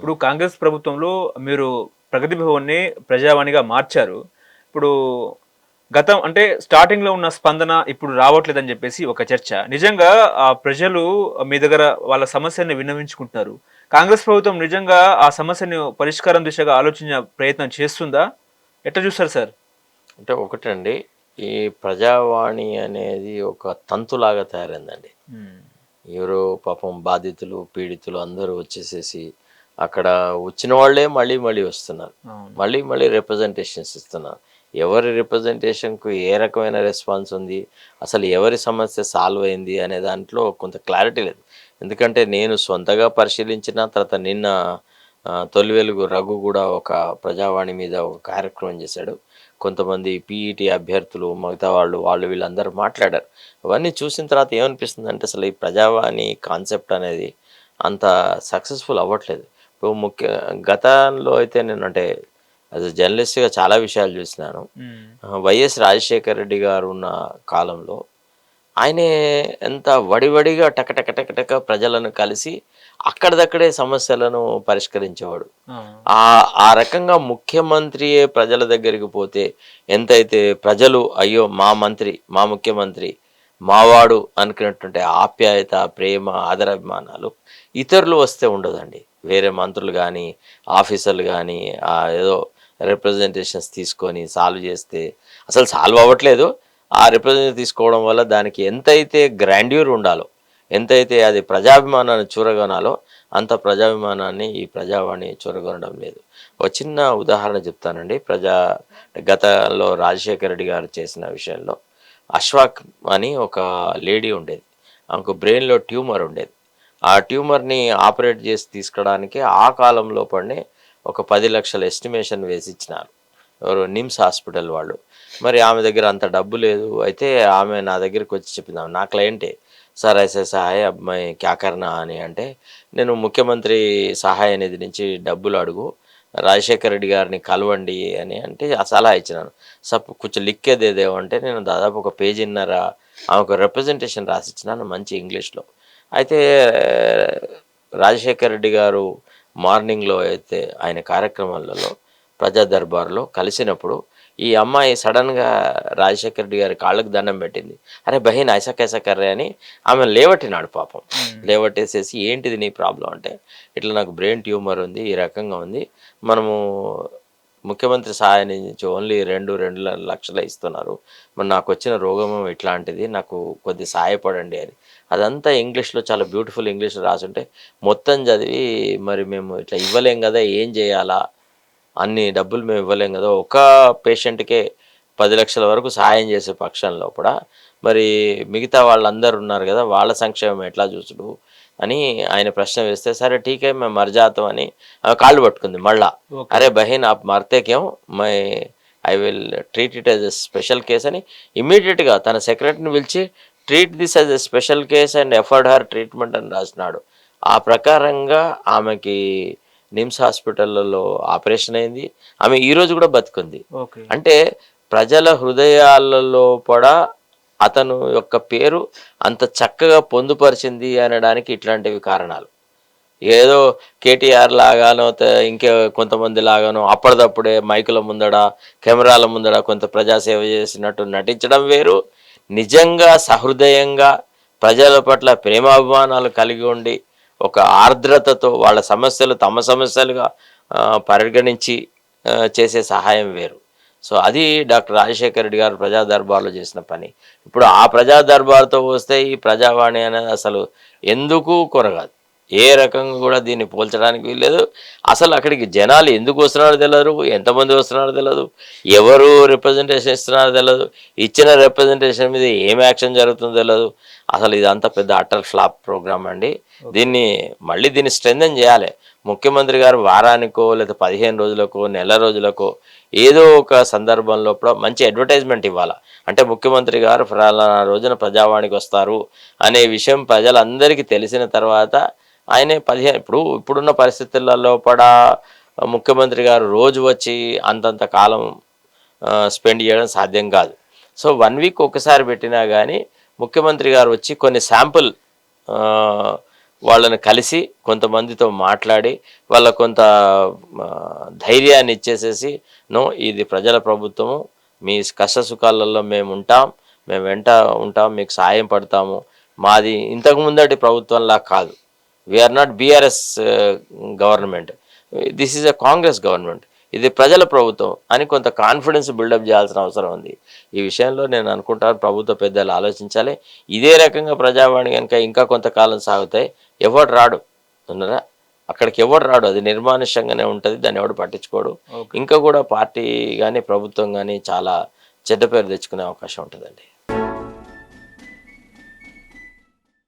ఇప్పుడు కాంగ్రెస్ ప్రభుత్వంలో మీరు ప్రగతి భవన్ని ప్రజావాణిగా మార్చారు. ఇప్పుడు గతం అంటే స్టార్టింగ్లో ఉన్న స్పందన ఇప్పుడు రావట్లేదని చెప్పేసి ఒక చర్చ. నిజంగా ఆ ప్రజలు మీ దగ్గర వాళ్ళ సమస్యని విన్నవించుకుంటున్నారు. కాంగ్రెస్ ప్రభుత్వం నిజంగా ఆ సమస్యని పరిష్కారం దిశగా ఆలోచించే ప్రయత్నం చేస్తుందా? ఎట్లా చూస్తారు సార్? అంటే ఒకటండి ఈ ప్రజావాణి అనేది ఒక తంతులాగా తయారైందండి. ఎవరో పాపం బాధితులు పీడితులు అందరూ వచ్చేసేసి అక్కడ వచ్చిన వాళ్ళే మళ్ళీ మళ్ళీ వస్తున్నారు. మళ్ళీ మళ్ళీ రిప్రజెంటేషన్స్ ఇస్తున్నారు. ఎవరి రిప్రజెంటేషన్కు ఏ రకమైన రెస్పాన్స్ ఉంది? అసలు ఎవరి సమస్య సాల్వ్ అయింది అనే దాంట్లో కొంత క్లారిటీ లేదు. ఎందుకంటే నేను సొంతగా పరిశీలించిన తర్వాత నిన్న తొలి వెలుగు రఘు కూడా ఒక ప్రజావాణి మీద ఒక కార్యక్రమం చేశాడు. కొంతమంది పీఈటీ అభ్యర్థులు మిగతా వాళ్ళు వాళ్ళు వీళ్ళందరూ మాట్లాడారు. అవన్నీ చూసిన తర్వాత ఏమనిపిస్తుంది అంటే అసలు ఈ ప్రజావాణి కాన్సెప్ట్ అనేది అంత సక్సెస్ఫుల్ అవ్వట్లేదు. ఇప్పుడు ముఖ్య గతంలో అయితే నేను అంటే యాజ్ అ జర్నలిస్ట్గా చాలా విషయాలు చూసినాను. వైఎస్ రాజశేఖర రెడ్డి గారు ఉన్న కాలంలో ఆయనే ఎంత వడివడిగా టక టక టక టక ప్రజలను కలిసి అక్కడిదక్కడే సమస్యలను పరిష్కరించేవాడు. ఆ. ఆ ఆ రకంగా ముఖ్యమంత్రియే ప్రజల దగ్గరికి పోతే ఎంతైతే ప్రజలు అయ్యో మా మంత్రి మా ముఖ్యమంత్రి మావాడు అనుకున్నటువంటి ఆప్యాయత ప్రేమ ఆదరాభిమానాలు ఇతరులు వస్తే ఉండదండి. వేరే మంత్రులు కానీ ఆఫీసర్లు కానీ ఏదో రిప్రజెంటేషన్స్ తీసుకొని సాల్వ్ చేస్తే అసలు సాల్వ్ అవ్వట్లేదు. ఆ రిప్రజెంటేషన్ తీసుకోవడం వల్ల దానికి ఎంతైతే గ్రాండ్యూర్ ఉండాలో ఎంతైతే అది ప్రజాభిమానాన్ని చూరగొనాలో అంత ప్రజాభిమానాన్ని ఈ ప్రజావాణి చూరగొనడం లేదు. ఒక చిన్న ఉదాహరణ చెప్తానండి. ప్రజా గతంలో రాజశేఖర రెడ్డి గారు చేసిన విషయంలో అశ్వాక్ అని ఒక లేడీ ఉండేది. ఆమెకు బ్రెయిన్లో ట్యూమర్ ఉండేది. ఆ ట్యూమర్ని ఆపరేట్ చేసి తీసుకురావడానికి ఆ కాలంలో పడినే ఒక పది లక్షల ఎస్టిమేషన్ వేసి ఇచ్చినారు. ఎవరు? నిమ్స్ హాస్పిటల్ వాళ్ళు. మరి ఆమె దగ్గర అంత డబ్బు లేదు. అయితే ఆమె నా దగ్గరికి వచ్చి చెప్పింది ఆమె నా క్లయింటే సార్ ఐసే సహాయ అమ్మాయి క్యాకర్నా అని అంటే నేను ముఖ్యమంత్రి సహాయ నిధి నుంచి డబ్బులు అడుగు రాజశేఖర రెడ్డి గారిని కలవండి అని అంటే ఆ సలహా ఇచ్చినాను. సప్ కొంచెం లిక్కేదేదేమో అంటే నేను దాదాపు ఒక పేజీన్నర ఆమెకు రిప్రజెంటేషన్ రాసి ఇచ్చినాను మంచి ఇంగ్లీష్లో. అయితే రాజశేఖర రెడ్డి గారు మార్నింగ్లో అయితే ఆయన కార్యక్రమాలలో ప్రజా దర్బార్లో కలిసినప్పుడు ఈ అమ్మాయి సడన్గా రాజశేఖర రెడ్డి గారి కాళ్ళకు దండం పెట్టింది. అరే బహీన్ ఐసా కైసా కర్రే అని ఆమె లేవట్టినాడు పాపం. లేవట్టేసేసి ఏంటిది నీ ప్రాబ్లం? అంటే ఇట్లా నాకు బ్రెయిన్ ట్యూమర్ ఉంది ఈ రకంగా ఉంది. మనము ముఖ్యమంత్రి సహాయం నుంచి ఓన్లీ రెండు రెండు లక్షలే ఇస్తున్నారు. మరి నాకు వచ్చిన రోగం ఇట్లాంటిది నాకు కొద్ది సహాయపడండి అని. అదంతా ఇంగ్లీష్లో చాలా బ్యూటిఫుల్ ఇంగ్లీష్లో రాసుంటే మొత్తం చదివి మరి మేము ఇట్లా ఇవ్వలేం కదా ఏం చేయాలా? అన్ని డబ్బులు మేము ఇవ్వలేం కదా. ఒక పేషెంట్కే పది లక్షల వరకు సహాయం చేసే పక్షంలో కూడా మరి మిగతా వాళ్ళందరూ ఉన్నారు కదా వాళ్ళ సంక్షేమం ఎట్లా చూసుడు అని ఆయన ప్రశ్న వేస్తే సరే టీకే మేము మర్జాతం అని ఆమె కాళ్ళు పట్టుకుంది మళ్ళా. అరే బహీన్ ఆప్ మర్తే క్యం? My I will treat it as a special case అని ఇమీడియట్గా తన సెక్రటరీని పిలిచి treat this as a special case and afford her treatment అని రాసినాడు. ఆ ప్రకారంగా ఆమెకి నిమ్స్ హాస్పిటల్లో ఆపరేషన్ అయింది. ఆమె ఈ రోజు కూడా బతుకుంది. అంటే ప్రజల హృదయాలలో కూడా అతను యొక్క పేరు అంత చక్కగా పొందుపరిచింది అనడానికి ఇట్లాంటివి కారణాలు. ఏదో కేటీఆర్ లాగానో ఇంకే కొంతమంది లాగానో అప్పటిదప్పుడే మైకుల ముందడ కెమెరాల ముందడ కొంత ప్రజాసేవ చేసినట్టు నటించడం వేరు. నిజంగా సహృదయంగా ప్రజల పట్ల ప్రేమాభిమానాలు కలిగి ఉండి ఒక ఆర్ద్రతతో వాళ్ళ సమస్యలు తమ సమస్యలుగా పరిగణించి చేసే సహాయం వేరు. సో అది డాక్టర్ రాజశేఖర రెడ్డి గారు ప్రజా దర్బార్లో చేసిన పని. ఇప్పుడు ఆ ప్రజా దర్బార్తో వస్తే ఈ ప్రజావాణి అనేది అసలు ఎందుకు కొరగాదు? ఏ రకంగా కూడా దీన్ని పోల్చడానికి వీల్లేదు. అసలు అక్కడికి జనాలు ఎందుకు వస్తున్నారో తెలియదు ఎంతమంది వస్తున్నారో తెలియదు ఎవరు రిప్రజెంటేషన్ ఇస్తున్నారో తెలియదు ఇచ్చిన రిప్రజెంటేషన్ మీద ఏం యాక్షన్ జరుగుతుందో తెలియదు అసలు ఇదంతా పెద్ద అటల్ ఫ్లాప్ ప్రోగ్రామ్ అండి. దీన్ని మళ్ళీ దీన్ని స్ట్రెంథన్ చేయాలి. ముఖ్యమంత్రి గారు వారానికో లేదా పదిహేను రోజులకో నెల రోజులకో ఏదో ఒక సందర్భంలో మంచి అడ్వర్టైజ్మెంట్ ఇవ్వాలి? అంటే ముఖ్యమంత్రి గారు ఫలానా రోజున ప్రజావాణికి వస్తారు అనే విషయం ప్రజలందరికీ తెలిసిన తర్వాత ఆయనే పదిహేను ఇప్పుడు ఇప్పుడున్న పరిస్థితులలో కూడా ముఖ్యమంత్రి గారు రోజు వచ్చి అంతంత కాలం స్పెండ్ చేయడం సాధ్యం కాదు. సో వన్ వీక్ ఒకసారి పెట్టినా కానీ ముఖ్యమంత్రి గారు వచ్చి కొన్ని శాంపుల్ వాళ్ళని కలిసి కొంతమందితో మాట్లాడి వాళ్ళ కొంత ధైర్యాన్ని ఇచ్చేసేసి నో ఇది ప్రజల ప్రభుత్వము. మీ కష్ట సుఖాలలో మేము ఉంటాం. మేము వెంట ఉంటాం. మీకు సాయం పడతాము. మాది ఇంతకు ముందటి ప్రభుత్వంలా కాదు. We're not BRS government. This is a Congress government. ఇది ప్రజల ప్రభుత్వం అని కొంత కాన్ఫిడెన్స్ బిల్డప్ చేయాల్సిన అవసరం ఉంది. ఈ విషయంలో నేను అనుకుంటాను ప్రభుత్వ పెద్దలు ఆలోచించాలి. ఇదే రకంగా ప్రజావాణి కనుక ఇంకా కొంతకాలం సాగుతాయి ఎవడు రాడు? ఉన్నారా? అక్కడికి ఎవడు రాడు? అది నిర్మానుష్యంగానే ఉంటుంది దాన్ని ఎవడు పట్టించుకోడు. ఇంకా కూడా పార్టీ కానీ ప్రభుత్వం కానీ చాలా చెడ్డ పేరు తెచ్చుకునే అవకాశం ఉంటుందండి.